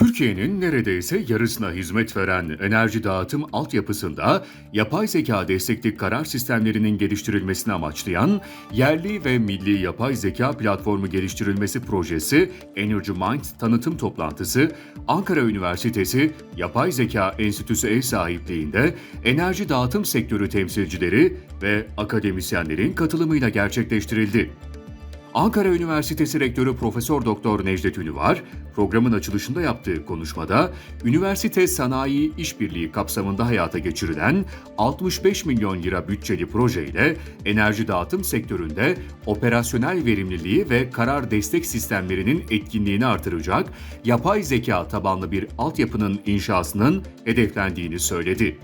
Türkiye'nin neredeyse yarısına hizmet veren enerji dağıtım altyapısında yapay zeka destekli karar sistemlerinin geliştirilmesini amaçlayan yerli ve milli yapay zeka platformu geliştirilmesi projesi Energy Mind tanıtım toplantısı Ankara Üniversitesi Yapay Zeka Enstitüsü ev sahipliğinde enerji dağıtım sektörü temsilcileri ve akademisyenlerin katılımıyla gerçekleştirildi. Ankara Üniversitesi Rektörü Profesör Doktor Necdet Ünüvar, programın açılışında yaptığı konuşmada üniversite sanayi işbirliği kapsamında hayata geçirilen 65 milyon lira bütçeli projeyle enerji dağıtım sektöründe operasyonel verimliliği ve karar destek sistemlerinin etkinliğini artıracak yapay zeka tabanlı bir altyapının inşasının hedeflendiğini söyledi.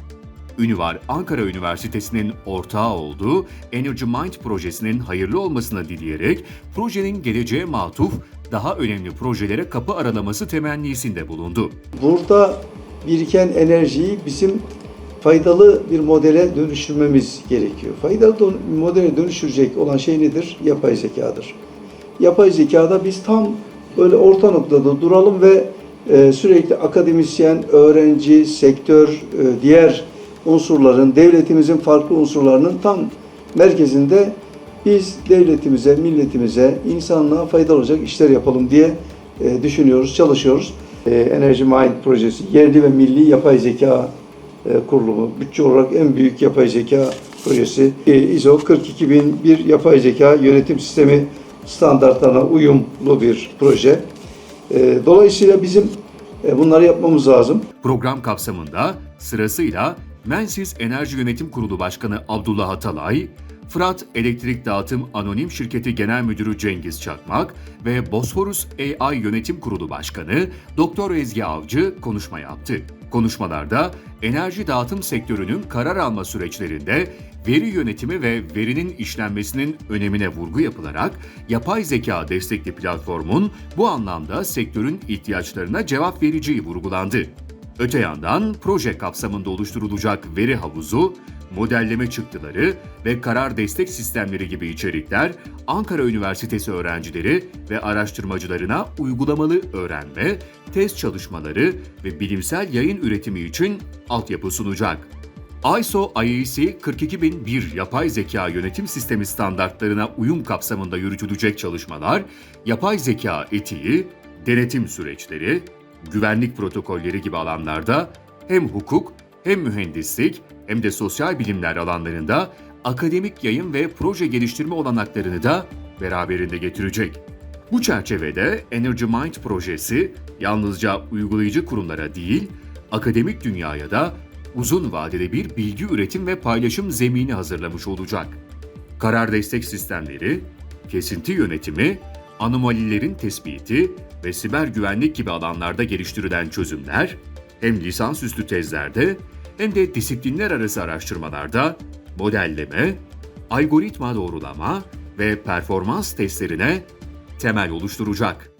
Ünüvar Ankara Üniversitesi'nin ortağı olduğu Energy Mind projesinin hayırlı olmasını dileyerek projenin geleceğe matuf daha önemli projelere kapı aralaması temennisinde bulundu. Burada biriken enerjiyi bizim faydalı bir modele dönüştürmemiz gerekiyor. Faydalı don- modele dönüştürecek olan şey nedir? Yapay zekadır. Yapay zekada biz tam böyle orta noktada duralım ve e, sürekli akademisyen, öğrenci, sektör, e, diğer unsurların, devletimizin farklı unsurlarının tam merkezinde biz devletimize, milletimize, insanlığa faydalı olacak işler yapalım diye e, düşünüyoruz, çalışıyoruz. E, Energy Mind projesi, yerli ve milli yapay zeka e, kurulumu, bütçe olarak en büyük yapay zeka projesi. ISO 42001 yapay zeka yönetim sistemi standartlarına uyumlu bir proje. Dolayısıyla bizim bunları yapmamız lazım. Program kapsamında sırasıyla Mensiz Enerji Yönetim Kurulu Başkanı Abdullah Atalay, Fırat Elektrik Dağıtım Anonim Şirketi Genel Müdürü Cengiz Çakmak ve Bosforus AI Yönetim Kurulu Başkanı Doktor Ezgi Avcı konuşma yaptı. Konuşmalarda enerji dağıtım sektörünün karar alma süreçlerinde veri yönetimi ve verinin işlenmesinin önemine vurgu yapılarak yapay zeka destekli platformun bu anlamda sektörün ihtiyaçlarına cevap vereceği vurgulandı. Öte yandan proje kapsamında oluşturulacak veri havuzu, modelleme çıktıları ve karar destek sistemleri gibi içerikler Ankara Üniversitesi öğrencileri ve araştırmacılarına uygulamalı öğrenme, test çalışmaları ve bilimsel yayın üretimi için altyapı sunacak. ISO IEC 42001 yapay zeka yönetim sistemi standartlarına uyum kapsamında yürütülecek çalışmalar, yapay zeka etiği, denetim süreçleri, güvenlik protokolleri gibi alanlarda hem hukuk hem mühendislik hem de sosyal bilimler alanlarında akademik yayın ve proje geliştirme olanaklarını da beraberinde getirecek. Bu çerçevede Energy Mind projesi yalnızca uygulayıcı kurumlara değil, akademik dünyaya da uzun vadede bir bilgi üretim ve paylaşım zemini hazırlamış olacak. Karar destek sistemleri, kesinti yönetimi, anomalilerin tespiti ve siber güvenlik gibi alanlarda geliştirilen çözümler hem lisansüstü tezlerde hem de disiplinler arası araştırmalarda modelleme, algoritma doğrulama ve performans testlerine temel oluşturacak.